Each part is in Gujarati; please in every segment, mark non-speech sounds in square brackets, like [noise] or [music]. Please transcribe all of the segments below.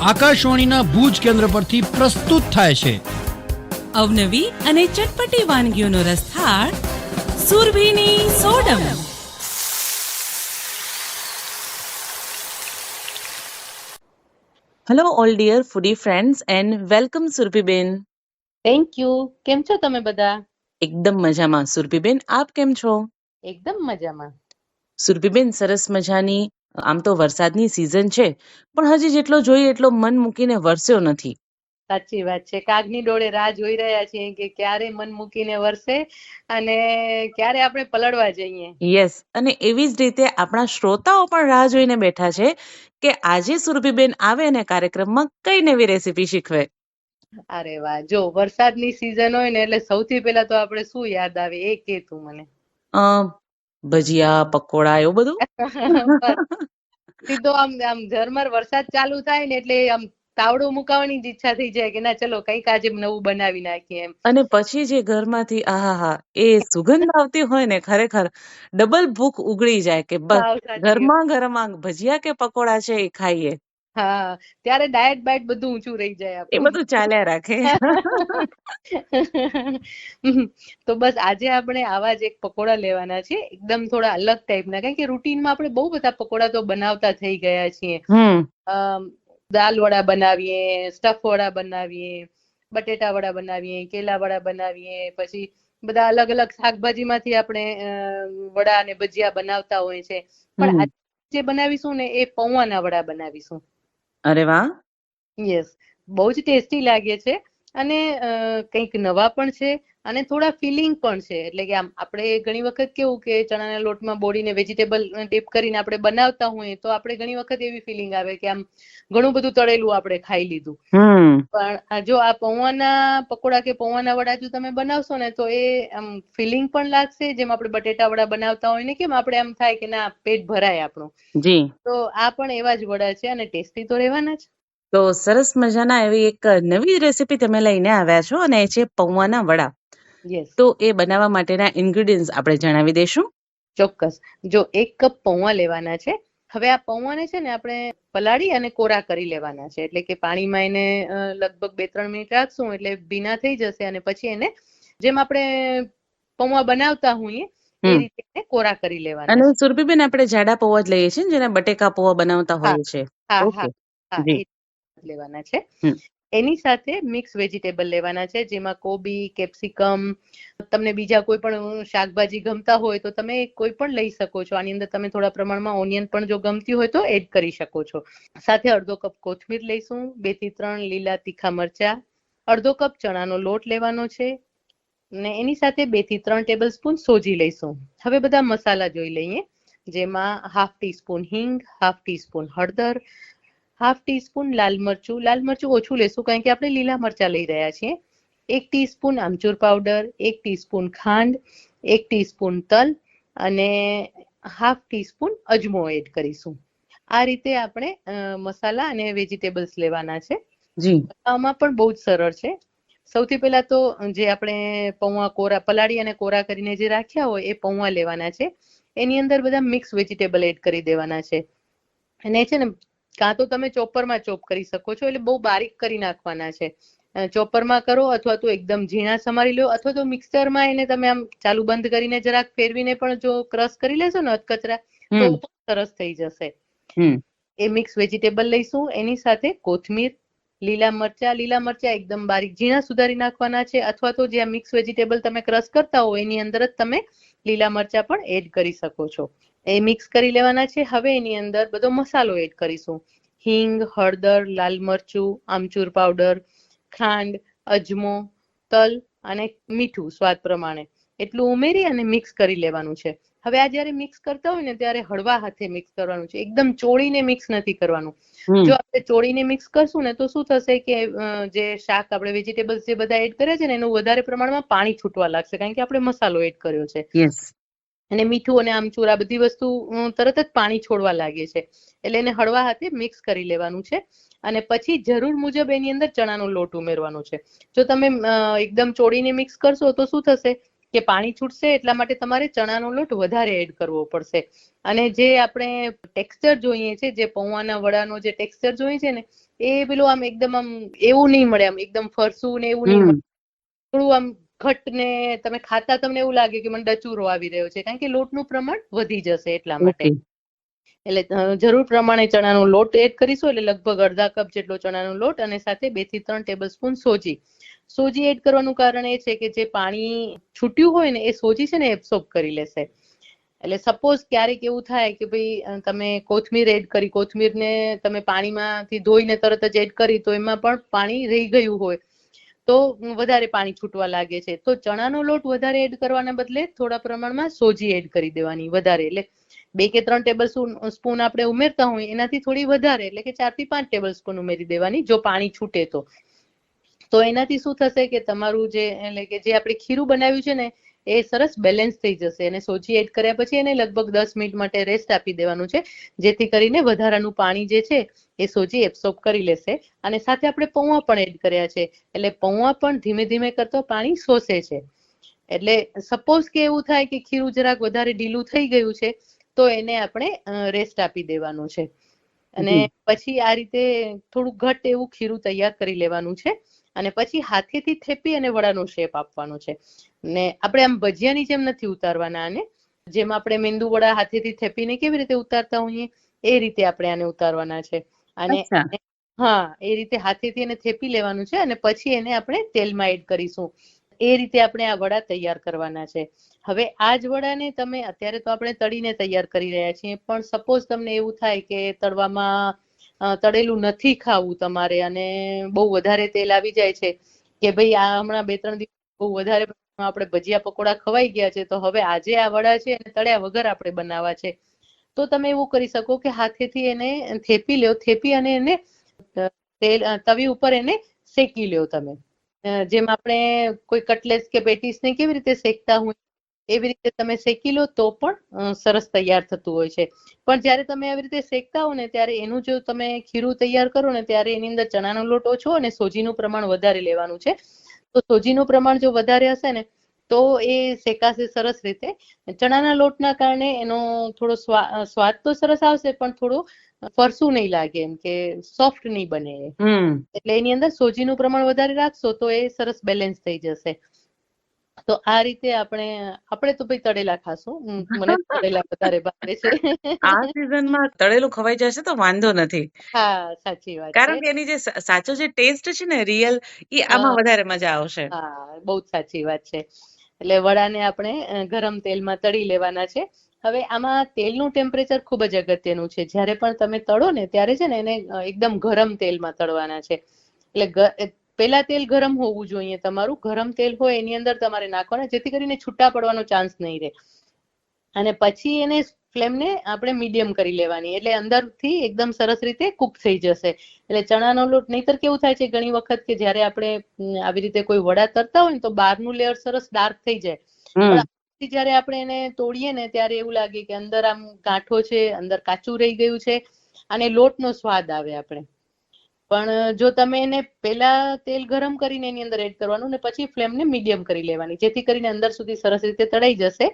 આકાશવાણીના ભુજ કેન્દ્ર પરથી પ્રસ્તુત થાય છે. અવનવી અને ચટપટી વાનગીઓનો રસથાળ સુરભીની સોડમ. Hello all dear foodie friends and welcome Surbhiben thank you કેમ છો તમે બધા? એકદમ મજામાં. સુરભીબેન આપ કેમ છો? એકદમ મજામાં. સુરભીબેન સરસ મજાની આમ તો વરસાદની સિઝન છે પણ હજી જેટલો જોઈએ એટલો મન મૂકીને વરસ્યો નથી. સાચી વાત છે. કાગની ડોળે રાહ જોઈ રહ્યા છીએ કે ક્યારે મન મૂકીને વરસે અને ક્યારે આપણે પલળવા જઈએ. યસ અને એવી જ રીતે આપણા શ્રોતાઓ પણ રાહ જોઈને બેઠા છે કે આજે સુરભીબેન આવે અને કાર્યક્રમમાં કઈ નવી રેસીપી શીખવે. અરે વાહ! જો વરસાદની સિઝન હોય ને એટલે સૌથી પહેલા તો આપણે શું યાદ આવે? એ કે તું મને. ભજીયા પકોડા એવું બધું? [laughs] સીધો આમ આમ ઝરમર વરસાદ ચાલુ થાય ને એટલે આમ તાવડો મુકાવાની જ ઈચ્છા થઈ જાય કે ના ચલો કંઈક આજે નવું બનાવી નાખીએ એમ. અને પછી જે ઘરમાંથી આહાહા એ સુગંધ આવતી હોય ને ખરેખર ડબલ ભૂખ ઉગડી જાય કે બસ ઘરમાં ગરમા ભજીયા કે પકોડા છે એ ખાઈએ. હા ત્યારે ડાયટ બાયટ બધું ઊંચું રહી જાય એ બધું ચાલ્યા રાખે. તો બસ આજે આપણે આવા જ એક પકોડા લેવાના છે એકદમ થોડા અલગ ટાઈપના. કારણ કે રૂટીનમાં આપણે બહુ બધા પકોડા તો બનાવતા થઈ ગયા છીએ. દાલ વડા બનાવીએ સ્ટફ વડા બનાવીએ બટેટા વડા બનાવીએ કેલા વડા બનાવીએ પછી બધા અલગ અલગ શાકભાજીમાંથી આપણે વડા અને ભજીયા બનાવતા હોય છે. પણ આજે જે બનાવીશું ને એ પૌવાના વડા બનાવીશું. અરે વાહ. યસ બહુ જ ટેસ્ટી લાગે છે. અને કંઈક નવા પણ છે. અને થોડા ફિલિંગ પણ છે. એટલે કે આમ આપણે ઘણી વખત કેવું કે ચણાના લોટમાં બોડીને વેજીટેબલ ડીપ કરીને આપણે બનાવતા હોઈએ તો આપણે ઘણી વખત એવી ફિલિંગ આવે કે આમ ઘણું બધું તળેલું આપણે ખાઈ લીધું. પણ જો આ પૌવાના પકોડા કે પૌવાના વડા જો તમે બનાવશો ને તો એ આમ ફિલિંગ પણ લાગશે. જેમ આપણે બટેટા વડા બનાવતા હોય ને કેમ આપણે આમ થાય કે ના પેટ ભરાય આપણું. જી. તો આ પણ એવા જ વડા છે અને ટેસ્ટી તો રહેવાના જ. તો સરસ મજાના એવી એક નવી રેસીપી તમે લઈને આવ્યા છો અને એ છે પૌવાના વડા. તો એ બનાવવા માટેના ઇન્ગ્રેડિયન્ટ્સ આપણે જણાવી દઈશું. ચોક્કસ. જો એક કપ પૌવા લેવાના છે હવે આ પૌવાને છે ને આપણે પલાળી અને કોરા કરી લેવાના છે. એટલે કે પાણીમાં એને લગભગ બે ત્રણ મિનિટ રાખશું એટલે ભીના થઈ જશે અને પછી એને જેમ આપણે પૌવા બનાવતા હોઈએ એ રીતે કોરા કરી લેવાના અને સુરભીબેન આપણે જાડા પૌવા જ લઈએ છીએ જેને બટેકા પૌવા બનાવતા હોય હોઈએ છે હા હા લેવાના છે. એની સાથે મિક્સ વેજીટેબલ લેવાના છે, જેમાં કોબી કેપ્સિકમ તમને બીજા કોઈ પણ શાકભાજી ગમતા હોય તો તમે કોઈ પણ લઈ શકો છો. આની અંદર તમે થોડા પ્રમાણમાં ઓનિયન પણ જો ગમતી હોય તો એડ કરી શકો છો. સાથે અડધો કપ કોથમીર લઈશું, બેથી ત્રણ લીલા તીખા મરચા, અડધો કપ ચણાનો લોટ લેવાનો છે, ને એની સાથે બેથી ત્રણ ટેબલ સ્પૂન સોજી લઈશું. હવે બધા મસાલા જોઈ લઈએ, જેમાં હાફ ટીસ્પૂન હિંગ હાફ ટીસ્પૂન હળદર હાફ ટીસ્પૂન લાલ મરચું. લાલ મરચું ઓછું લેશું કારણ કે આપણે લીલા મરચા લઈ રહ્યા છીએ. એક ટીસ્પૂન આમચૂર પાવડર એક ટીસ્પૂન ખાંડ એક ટીસ્પૂન તલ અને હાફ ટીસ્પૂન અજમો એડ કરીશું. આ રીતે આપણે મસાલા અને વેજીટેબલ્સ લેવાના છે. જી. આમાં પણ બહુ જ સરળ છે. સૌથી પહેલા તો જે આપણે પૌવા કોરા પલાળી અને કોરા કરીને જે રાખ્યા હોય એ પૌવા લેવાના છે. એની અંદર બધા મિક્સ વેજીટેબલ એડ કરી દેવાના છે. અને છે ને કાં તો તમે ચોપરમાં ચોપ કરી શકો છો એટલે બહુ બારીક કરી નાખવાના છે. ચોપરમાં કરો અથવા તો એકદમ ઝીણા સમારી લો અથવા તો મિક્સરમાં એને તમે આમ ચાલુ બંધ કરીને જરાક ફેરવીને પણ જો ક્રશ કરી લેશો ને અધકચરા તો સરસ થઈ જશે. એ મિક્સ વેજીટેબલ લઈશું એની સાથે કોથમીર લીલા મરચા લીલા મરચા એકદમ બારીક ઝીણા સુધારી નાખવાના છે અથવા તો જે મિક્સ વેજીટેબલ તમે ક્રશ કરતા હો એની અંદર જ તમે લીલા મરચા પણ એડ કરી શકો છો. એ મિક્સ કરી લેવાના છે. હવે એની અંદર બધો મસાલો એડ કરીશું. હિંગ, હળદર, લાલ મરચું, આમચૂર પાવડર ખાંડ, અજમો, તલ અને મીઠું સ્વાદ પ્રમાણે. એટલું ઉમેરી અને મિક્સ કરી લેવાનું છે. હવે આ જ્યારે મિક્સ કરતા હોય ને ત્યારે હળવા હાથે મિક્સ કરવાનું છે. એકદમ ચોળીને મિક્સ નથી કરવાનું. જો આપણે ચોળીને મિક્સ કરશું ને તો શું થશે કે જે શાક આપણે વેજીટેબલ્સ જે બધા એડ કર્યા છે ને એનું વધારે પ્રમાણમાં પાણી છૂટવા લાગશે. કારણ કે આપણે મસાલો એડ કર્યો છે. અને મીઠું અને આમચૂર આ બધી વસ્તુ તરત જ પાણી છોડવા લાગે છે. એટલે એને હળવા હાથે મિક્સ કરી લેવાનું છે. અને પછી જરૂર મુજબ એની અંદર ચણાનો લોટ ઉમેરવાનો છે. જો તમે એકદમ ચોળીને મિક્સ કરશો તો શું થશે? કે પાણી છૂટશે એટલા માટે તમારે ચણાનો લોટ વધારે એડ કરવો પડશે. અને જે આપણે ટેક્સચર જોઈએ છે જે પૌવાના વડાનો જે ટેક્સચર જોઈએ છે ને એ પેલું આમ એકદમ આમ એવું નહીં મળે આમ એકદમ ફરસું ને એવું નહીં મળે. થોડું આમ ઘટ ને તમે ખાતા તમને એવું લાગે કે મને ડચુરો આવી રહ્યો છે કારણ કે લોટનું પ્રમાણ વધી જશે એટલા માટે. એટલે જરૂર પ્રમાણે ચણાનો લોટ એડ કરીશું. એટલે લગભગ અડધા કપ જેટલો ચણાનો લોટ અને સાથે બેથી ત્રણ ટેબલ સ્પૂન સોજી. સોજી એડ કરવાનું કારણ એ છે કે જે પાણી છૂટ્યું હોય ને, એ સોજી છે ને એબ્સોર્બ કરી લેશે. એટલે સપોઝ ક્યારેક એવું થાય કે ભાઈ તમે કોથમીર એડ કરી, કોથમીરને તમે પાણીમાંથી ધોઈને તરત જ એડ કરી, તો એમાં પણ પાણી રહી ગયું હોય. તો વધારે પાણી છૂટવા લાગે છે. તો ચણાનો લોટ વધારે એડ કરવાના બદલે થોડા પ્રમાણમાં સોજી એડ કરી દેવાની વધારે. એટલે બે કે ત્રણ ટેબલ સ્પૂન આપણે ઉમેરતા હોય, એનાથી થોડી વધારે, એટલે કે ચારથી પાંચ ટેબલ સ્પૂન ઉમેરી દેવાની, જો પાણી છૂટે તો. તો એનાથી શું થશે કે તમારું જે, એટલે કે જે આપણે ખીરું બનાવ્યું છે ને, એ સરસ બેલેન્સ થઈ જશે. અને સોજી એડ કર્યા પછી એને લગભગ દસ મિનિટ માટે રેસ્ટ આપી દેવાનું છે. જેથી કરીને વધારાનું પાણી જે છે, એ સોજી એબ્સોર્બ કરી લેશે. અને સાથે આપણે પૌવા પણ એડ કર્યા છે. એટલે પૌવા પણ ધીમે ધીમે કરતો પાણી શોષે છે. એટલે સપોઝ કે એવું થાય કે ખીરું જરાક વધારે ઢીલું થઈ ગયું છે તો એને આપણે રેસ્ટ આપી દેવાનું છે. અને પછી આ રીતે થોડું ઘટ એવું ખીરું તૈયાર કરી લેવાનું છે. અને પછી હાથેથી થેપી અને વડાનો શેપ આપવાનો છે. ને આપણે આમ ભજીયાની જેમ નથી ઉતારવાના આને. જેમ આપણે મેંદુ વડા હાથેથી થેપીને કેવી રીતે ઉતારતા હોઈએ એ રીતે આપણે આને ઉતારવાના છે. અને હા એ રીતે હાથેથી એને થેપી લેવાનું છે અને પછી એને આપણે તેલમાં એડ કરીશું. એ રીતે આપણે આ વડા તૈયાર કરવાના છે. હવે આ જ વડાને તમે અત્યારે તો આપણે તળીને તૈયાર કરી રહ્યા છીએ, પણ સપોઝ તમને એવું થાય કે તળવામાં તળેલું નથી ખાવું તમારે અને બહુ વધારે તેલ આવી જાય છે કે ભાઈ આ હમણાં બે ત્રણ દિવસ બહુ વધારે આપણે ભજીયા પકોડા ખવાઈ ગયા છે, તો હવે આજે આ વડા છે એને તળ્યા વગર આપણે બનાવવા છે. તો તમે એવું કરી શકો કે હાથેથી એને થેપી લ્યો, થેપી અને એને તેલ તવી ઉપર એને શેકી લ્યો તમે. જેમ આપણે કોઈ કટલેસ કે પેટીસ ને કેવી રીતે શેકતા હોય, એવી રીતે તમે શેકી લો તો પણ સરસ તૈયાર થતું હોય છે. પણ જ્યારે તમે આવી રીતે શેકતા હો ને, ત્યારે એનું જો તમે ખીરું તૈયાર કરો ને, ત્યારે એની અંદર ચણાનો લોટ ઓછો અને સોજીનું પ્રમાણ વધારે લેવાનું છે. તો સોજીનું પ્રમાણ જો વધારે હશે ને, તો એ શેકાશે સરસ રીતે. ચણાના લોટના કારણે એનો થોડો સ્વા- સ્વાદ તો સરસ આવશે, પણ થોડું ફરસું નહીં લાગે એમ કે સોફ્ટ નહીં બને એટલે એની અંદર સોજીનું પ્રમાણ વધારે રાખશો તો એ સરસ બેલેન્સ થઈ જશે. તો આ રીતે આપણે આપણે તો ભાઈ તળેલા ખાશું. મને [laughs] તળેલા વધારે ભાવે છે. આ સિઝનમાં તળેલું ખવાઈ જશે તો વાંધો નથી. હા સાચી વાત કારણ કે એની જે સાચો જે ટેસ્ટ છે ને રિયલ એ આમાં વધારે મજા આવશે. હા બહુ સાચી વાત છે. એટલે વડાને આપણે ગરમ તેલમાં તળી લેવાના છે. હવે આમાં તેલનું ટેમ્પરેચર ખૂબ જ અગત્યનું છે. જ્યારે પણ તમે તળો ને ત્યારે છે ને એને એકદમ ગરમ તેલમાં તળવાના છે. એટલે પેલા તેલ ગરમ હોવું જોઈએ. તમારું ગરમ તેલ હોય એની અંદર તમારે નાખવાના જેથી કરીને છૂટા પડવાનો ચાન્સ નહીં રહે. અને પછી એને ફ્લેમને આપણે મીડિયમ કરી લેવાની. એટલે અંદરથી એકદમ સરસ રીતે કુક થઈ જશે. એટલે ચણાનો લોટ નહીતર કેવું થાય છે ઘણી વખત કે જ્યારે આપણે આવી રીતે કોઈ વડા તરતા હોય ને તો બહારનું લેયર સરસ ડાર્ક થઈ જાય. જ્યારે આપણે એને તોડીએ ને ત્યારે એવું લાગે કે અંદર આમ ગાંઠો છે અંદર કાચું રહી ગયું છે અને લોટનો સ્વાદ આવે આપણે. પણ જો તમે એને પહેલા તેલ ગરમ કરીને એની અંદર એડ કરવાનું ને પછી ફ્લેમને મીડિયમ કરી લેવાની જેથી કરીને અંદર સુધી સરસ રીતે તળાઈ જશે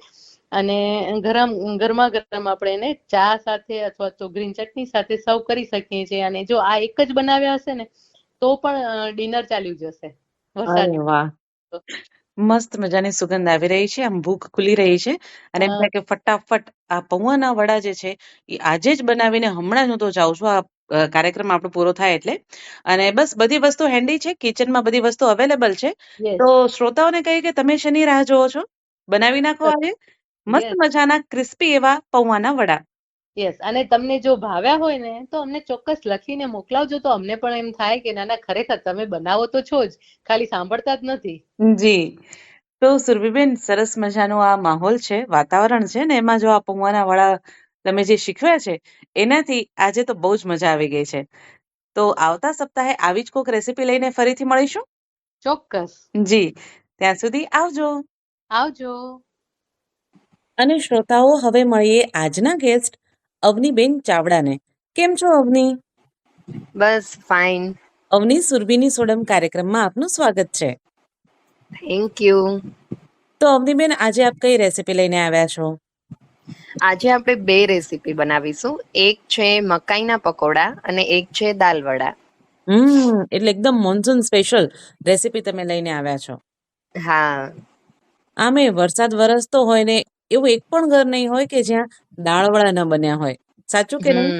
અને ગરમ ગરમા ગરમ આપણે એને ચા સાથે અથવા તો ગ્રીન ચટણી સાથે સર્વ કરી શકીએ છીએ અને જો આ એક જ બનાવ્યા હશે ને તો પણ ડિનર ચાલ્યું જશે. વરસાદ મસ્ત મજાની સુગંધ આવી રહી છે. આમ ભૂખ ખુલી રહી છે. અને એમ થાય કે ફટાફટ આ પૌવાના વડા જે છે એ આજે જ બનાવીને હમણાં જ હું તો જાઉં છું. આ અ, કાર્યક્રમ આપણો પૂરો થાય એટલે. અને બસ બધી વસ્તુ હેન્ડી છે. કિચનમાં બધી વસ્તુ અવેલેબલ છે. તો શ્રોતાઓને કહીએ કે તમે શેની રાહ જોવો છો? બનાવી નાખો આજે. મસ્ત મજાના ક્રિસ્પી એવા પૌવાના વડા. Yes. અને તમને જો ભાવ્યા હોય ને તો અમને ચોક્કસ લખીને મોકલાવજો. તો અમને પણ એમ થાય કે ના ના ખરેખર તમે બનાવો તો છો જ. ખાલી સાંભળતા જ નથી. જી. તો સુરભીબેન સરસ મજાનો આ માહોલ છે વાતાવરણ છે ને એમાં જો આ પૌવાના વાળા તમે જે શીખવ્યા છે એનાથી આજે તો બહુ જ મજા આવી ગઈ છે. તો આવતા સપ્તાહે આવી જ કોઈક રેસીપી લઈને ફરીથી મળીશું? ચોક્કસ. જી. ત્યાં સુધી આવજો. આવજો. અને શ્રોતાઓ હવે મળીએ આજના ગેસ્ટ અવનીબેન ચાવડાને. કેમ છો અવની? બસ ફાઇન. અવની સુરભીની સોડમ કાર્યક્રમમાં આપનું સ્વાગત છે. Thank you. તો અવનીબેન આજે આપ કઈ રેસીપી લઈને આવ્યા છો? આજે આપણે બે રેસીપી બનાવીશું. એક છે મકાઈના પકોડા અને એક છે દાલ વડા. હમ એટલે એકદમ મોન્સૂન સ્પેશિયલ રેસીપી તમે લઈને આવ્યા છો. હા. આમે વરસાદ વરસતો હોય ને એવું એક પણ ઘર નહીં હોય કે જ્યાં દાળવડા ન બન્યા હોય. સાચું કે નહીં?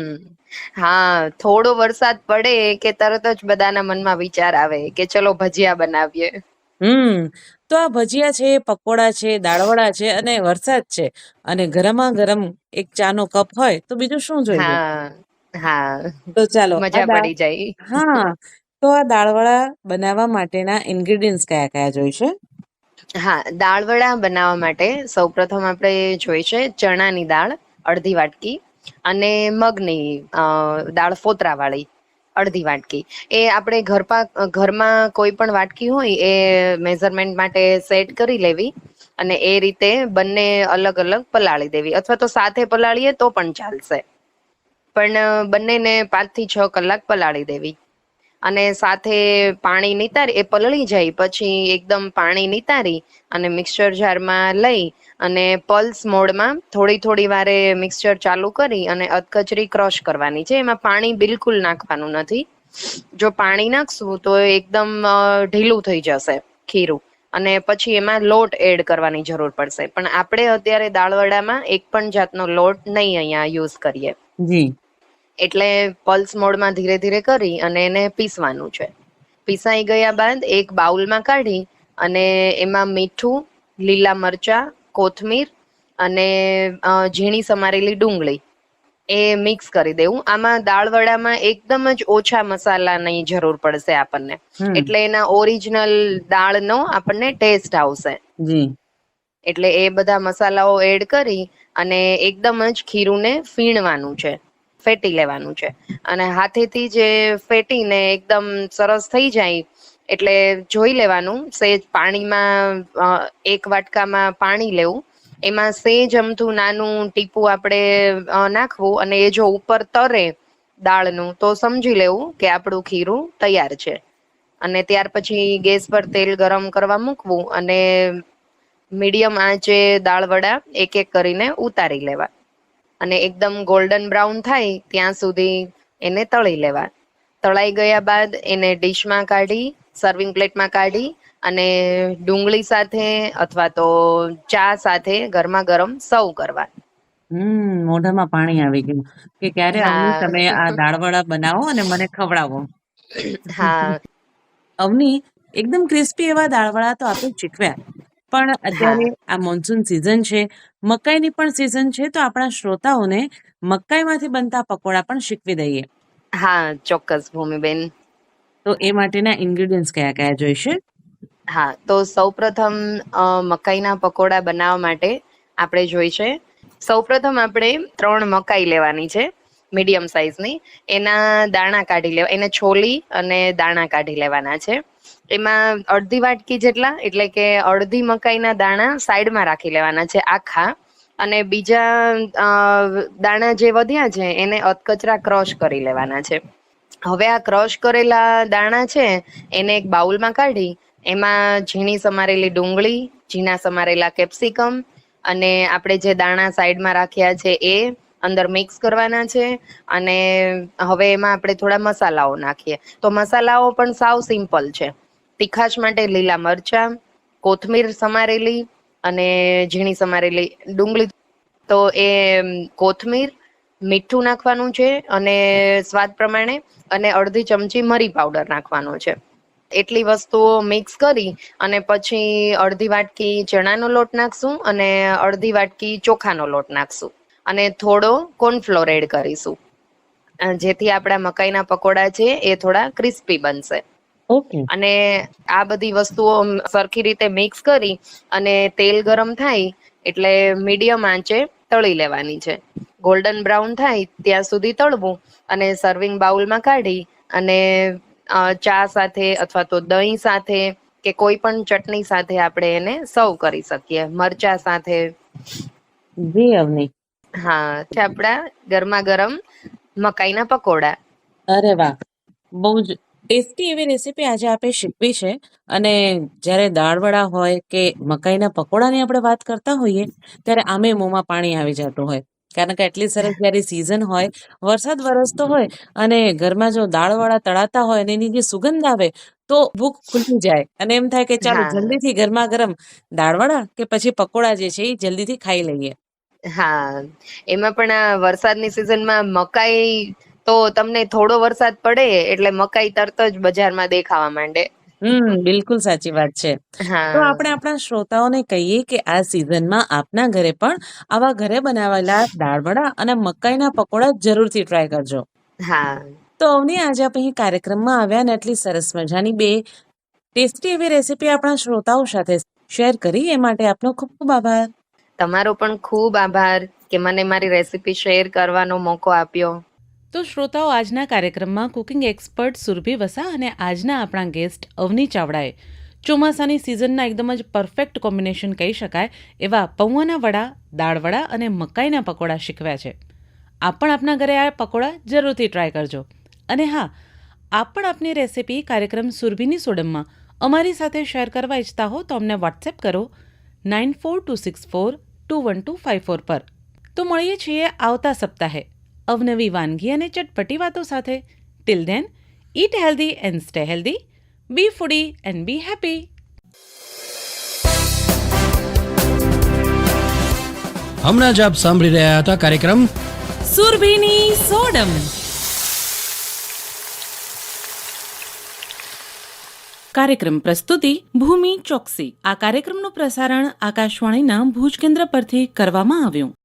હા થોડો વરસાદ પડે કે તરત જ બધાના મનમાં વિચાર આવે કે ચલો ભજીયા બનાવીએ. હમ. તો આ ભજીયા છે પકોડા છે દાળવડા છે અને વરસાદ છે. અને ગરમા ગરમ એક ચાનો કપ હોય તો બીજું શું જોઈએ? હા હા. તો ચાલો મજા પડી જાય. હા. તો આ દાળવડા બનાવવા માટેના ઇન્ગ્રેડિયન્ટ્સ કયા કયા જોઈશે હા દાળ વડા બનાવવા માટે સૌપ્રથમ આપણે જોઈશે ચણાની દાળ. અડધી વાટકી અને મગની દાળ દાળ ફોતરાવાળી અડધી વાટકી. એ આપણે ઘરપા, ઘરમાં કોઈ પણ વાટકી હોય એ મેઝરમેન્ટ માટે સેટ કરી લેવી અને એ રીતે બંને અલગ અલગ પલાળી દેવી. અથવા તો સાથે પલાળીએ તો પણ ચાલશે. પણ બંનેને પાંચથી છ કલાક પલાળી દેવી. અને સાથે પાણી નિતારી, એ પલળી જાય, પછી એકદમ પાણી નિતારી અને મિક્સચર જારમાં લઈ અને પલ્સ મોડમાં થોડી થોડી વારે મિક્સચર ચાલુ કરી અને અધકચરી ક્રશ કરવાની છે. એમાં પાણી બિલકુલ નાખવાનું નથી. જો પાણી નાખશું તો એકદમ ઢીલું થઈ જશે ખીરું. અને પછી એમાં લોટ એડ કરવાની જરૂર પડશે. પણ આપણે અત્યારે દાળવડામાં એક પણ જાતનો લોટ નહીં અહીંયા યુઝ કરીએ. જી. એટલે પલ્સ મોડમાં ધીરે ધીરે કરી અને એને પીસવાનું છે. પીસાઈ ગયા બાદ એક બાઉલમાં કાઢી અને એમાં મીઠું લીલા મરચા કોથમીર અને ઝીણી સમારેલી ડુંગળી એ મિક્સ કરી દેવું. આમાં દાળ વડામાં એકદમ જ ઓછા મસાલાની જરૂર પડશે આપણને. એટલે એના ઓરિજિનલ દાળનો આપણને ટેસ્ટ આવશે. એટલે એ બધા મસાલાઓ એડ કરી અને એકદમ જ ખીરુંને ફીણવાનું છે. ફેટી લેવાનું છે. અને હાથેથી જે ફેટીને એકદમ સરસ થઈ જાય એટલે જોઈ લેવાનું. સેજ પાણીમાં એક વાટકામાં પાણી લેવું. એમાં સેજ અમથું નાનું ટીપું આપણે નાખવું અને એ જો ઉપર તરે દાળનું તો સમજી લેવું કે આપણું ખીરું તૈયાર છે. અને ત્યાર પછી ગેસ પર તેલ ગરમ કરવા મૂકવું અને મીડિયમ આંચે દાળ વડા એક એક કરીને ઉતારી લેવા. અને એકદમ ગોલ્ડન બ્રાઉન થાય ત્યાં સુધી એને તળી લેવા. તળાઈ ગયા બાદ એને ડીશમાં કાઢી સર્વિંગ પ્લેટમાં કાઢી અને ડુંગળી સાથે અથવા તો ચા સાથે ગરમા ગરમ સર્વ કરવા. હમ મોઢામાં પાણી આવી ગયું. કે ક્યારે તમે આ દાળવડા બનાવો અને મને ખવડાવો. હા. અવની એકદમ ક્રિસ્પી એવા દાળવડા તો આપણે શીખવ્યા. પણ અત્યારે આ મોન્સૂન સિઝન છે મકાઈની પણ સિઝન છે તો આપણા શ્રોતાઓને મકાઈમાંથી બનતા પકોડા પણ શીખવી દઈએ. હા ચોક્કસ ભૂમિબેન. તો એ માટેના ઇન્ગ્રેડિયન્ટ્સ કયા કયા જોઈશે? હા તો સૌપ્રથમ મકાઈના પકોડા બનાવવા માટે આપણે જોઈશે સૌપ્રથમ આપણે ત્રણ મકાઈ લેવાની છે મીડિયમ સાઇઝની એના દાણા કાઢી લેવા એને છોલી અને દાણા કાઢી લેવાના છે. એમાં અડધી વાટકી જેટલા, એટલે કે અડધી મકાઈના દાણા સાઈડમાં રાખી લેવાના છે આખા. અને બીજા દાણા જે વધ્યા છે, એને અધકચરા ક્રશ કરી લેવાના છે. હવે આ ક્રશ કરેલા દાણા છે, એને એક બાઉલમાં કાઢી, એમાં ઝીણી સમારેલી ડુંગળી, ઝીણા સમારેલા કેપ્સિકમ અને આપણે જે દાણા સાઈડમાં રાખ્યા છે એ અંદર મિક્સ કરવાના છે. અને હવે એમાં આપણે થોડા મસાલાઓ નાખીએ. તો મસાલાઓ પણ સાવ સિમ્પલ છે. તીખાશ માટે લીલા મરચાં, કોથમીર સમારેલી અને ઝીણી સમારેલી. ડુંગળી તો એ કોથમીર, મીઠું નાખવાનું છે અને સ્વાદ પ્રમાણે અને અડધી ચમચી મરી પાવડર નાખવાનો છે. એટલી વસ્તુઓ મિક્સ કરી અને પછી અડધી વાટકી ચણાનો લોટ નાખશું અને અડધી વાટકી ચોખાનો લોટ નાખશું. અને થોડો કોર્નફ્લોર એડ કરીશું. જેથી આપણા મકાઈના પકોડા છે એ થોડા ક્રિસ્પી બનશે. અને આ બધી વસ્તુઓ સરખી રીતે મિક્સ કરી અને તેલ ગરમ થાય એટલે મીડિયમ આંચે તળી લેવાની છે. ગોલ્ડન બ્રાઉન થાય ત્યાં સુધી તળવું અને સર્વિંગ બાઉલમાં કાઢી અને ચા સાથે અથવા તો દહીં સાથે કે કોઈ પણ ચટણી સાથે આપણે એને સર્વ કરી શકીએ. મરચા સાથે. જી અવની. હા છે આપણા ગરમા ગરમ મકાઈના પકોડા. અરે વાહ. બહુ જ ટેસ્ટી એવી રેસીપી આજે આપણે શીખવી છે. અને જ્યારે દાળવડા હોય કે મકાઈના પકોડાની આપણે વાત કરતા હોઈએ ત્યારે આમે મોંમાં પાણી આવી જતું હોય. કારણ કે એટલી સરસ જ્યારે સિઝન હોય વરસાદ વરસતો હોય અને ઘરમાં જો દાળવડા તળાતા હોય અને એની જે સુગંધ આવે તો ભૂખ ખુલી જાય. અને એમ થાય કે ચાલો જલ્દીથી ગરમા ગરમ દાળવડા કે પછી પકોડા જે છે એ જલ્દીથી ખાઈ લઈએ. હા. એમાં પણ આ વરસાદની સિઝનમાં મકાઈ તો તમને થોડો વરસાદ પડે એટલે મકાઈ તરત જ બજારમાં દેખાવા માંડે. હમ બિલકુલ સાચી વાત છે. તો આપણે આપણા શ્રોતાઓને કહીએ કે આ સિઝનમાં આપના ઘરે પણ આવા ઘરે બનાવેલા દાળ વડા અને મકાઈના પકોડા જરૂરથી ટ્રાય કરજો. હા. તો અવની આજે આપણે કાર્યક્રમમાં આવ્યા ને એટલી સરસ મજાની બે ટેસ્ટી એવી રેસીપી આપણા શ્રોતાઓ સાથે શેર કરી. એ માટે આપનો ખૂબ ખૂબ આભાર. તમારો પણ ખૂબ આભાર કે મને મારી રેસીપી શેર કરવાનો મોકો આપ્યો. તો શ્રોતાઓ આજના કાર્યક્રમમાં કુકિંગ એક્સપર્ટ સુરભી વસા અને આજના આપણા ગેસ્ટ અવની ચાવડાએ. ચોમાસાની સિઝનના એકદમ જ પરફેક્ટ કોમ્બિનેશન કહી શકાય એવા પૌવાના વડા દાળવડા અને મકાઈના પકોડા શીખવ્યા છે. આપ પણ આપના ઘરે આ પકોડા જરૂરથી ટ્રાય કરજો. અને હા, આપ પણ આપની રેસિપી કાર્યક્રમ સુરભીની સોડમમાં અમારી સાથે શેર કરવા ઈચ્છતા હો તો અમને વોટ્સએપ કરો nine four two six four two one two five four પર. તો મળીએ છીએ આવતા સપ્તાહે. અવનવી વાનગી અને ચટપટી વાતો સાથે. Till then eat healthy and stay healthy be foodie and be happy હમણાં જ આપ સાંભળી રહ્યા હતા કાર્યક્રમ સુરભીની સોડમ. કાર્યક્રમ પ્રસ્તુતિ ભૂમિ ચોકસી. આ કાર્યક્રમનું પ્રસારણ આકાશવાણીના ભુજ કેન્દ્ર પરથી કરવામાં આવ્યું.